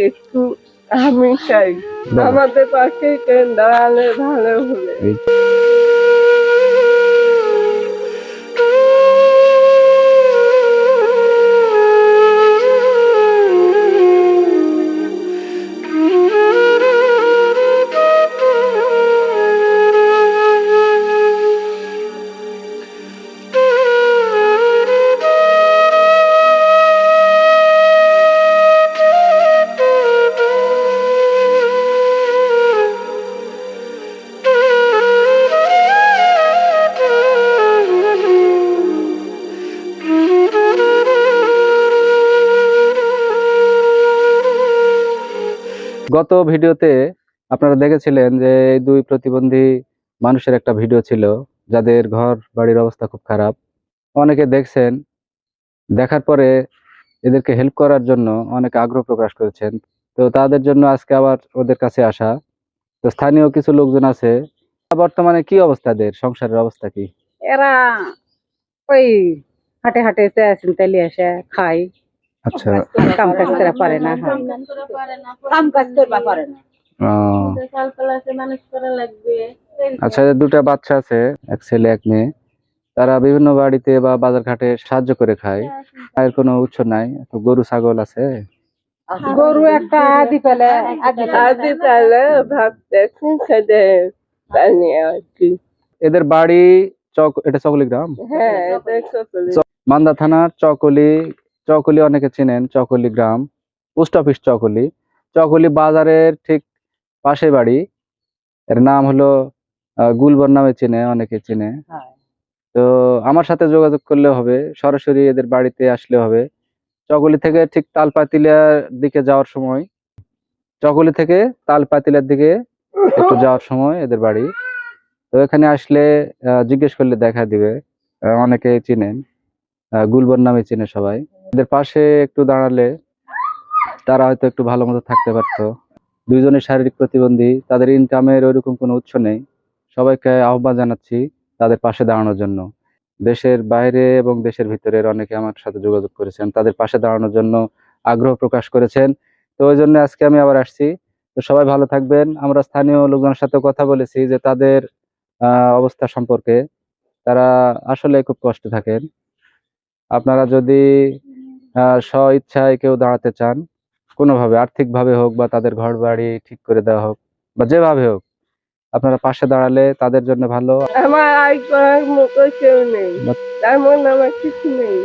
একটু আমি চাই। আমাদের পাশে দাঁড়ালে ভালো হবে গত ভিডিওতে আপনারা দেখেছিলেন যে এই দুই প্রতিবন্ধী মানুষের একটা ভিডিও ছিল, যাদের ঘর বাড়ির অবস্থা খুব খারাপ। অনেকে দেখছেন, দেখার পরে এদেরকে হেল্প করার জন্য অনেক আগ্রহ প্রকাশ করেছেন। তো তাদের জন্য আজকে আবার ওদের কাছে আসা। তো স্থানীয় কিছু লোকজন আছে বর্তমানে কি অবস্থা এদের? সংসারের অবস্থা কি? এরা ওই হাটে হাটে চেয়েছেন তেলে এসে খাই আচ্ছা। কাম কাজ করে পারে না হ্যাঁ। কাম কাজ করবা পারে না। করা লাগবে আচ্ছা এদের দুটা বাচ্চা আছে এক ছেলে এক মেয়ে। তারা বিভিন্ন বাড়িতে বা বাজার ঘাটে সাহায্য করে খায়। এর কোনো উৎস নাই তো গরু ছাগল আছে? গরু একটা আদি পেলে আদি আদি তাহলে ভাবতে খেতে পানি আর কি এদের বাড়ি চক এটা চকলি গ্রাম? হ্যাঁ মান্দা থানার চকলি চকলি অনেকে চেনেন চকলি গ্রাম পোস্ট অফিস চকলি। চকলি বাজারের ঠিক পাশে বাড়ি। এর নাম হলো গুলবর নামে চেনে অনেকে চেনে। হ্যাঁ। তো আমার সাথে যোগাযোগ করলে হবে সরাসরি এদের বাড়িতে আসলে হবে। চকলি থেকে ঠিক তালপাতিলার দিকে যাওয়ার সময় চকলি থেকে তালপাতিলার দিকে একটু যাওয়ার সময় এদের বাড়ি। তো এখানে আসলে জিজ্ঞেস করলে দেখা দিবে অনেকে চিনেন গুলবর নামে চিনে সবাই। এদের পাশে একটু দাঁড়ালে তারা হয়তো একটু ভালো মতো থাকতে পারতো। দুইজনের শারীরিক প্রতিবন্ধী, তাদের ইনকামের ওইরকম কোনো উৎস নেই। সবাইকে আহ্বান জানাচ্ছি তাদের পাশে দাঁড়ানোর জন্য। দেশের বাইরে এবং দেশের ভিতরের অনেকে আমার সাথে যোগাযোগ করেছেন, তাদের পাশে দাঁড়ানোর জন্য আগ্রহ প্রকাশ করেছেন। তো ওই জন্য আজকে আমি আবার আসছি। তো সবাই ভালো থাকবেন। আমরা স্থানীয় লোকজনের সাথে কথা বলেছি যে তাদের অবস্থা সম্পর্কে। তারা আসলে খুব কষ্টে থাকেন। আপনারা যদি স্ব ইচ্ছায় কেউ দাঁড়াতে চান কোনোভাবে আর্থিকভাবে হোক বা তাদের ঘর বাড়ি ঠিক করে দেওয়া হোক বা যেভাবে হোক আপনারা পাশে দাঁড়ালে তাদের জন্য ভালো। আমার আয় করার মতো কেউ নেই। তার মনে আমার কিছু নেই।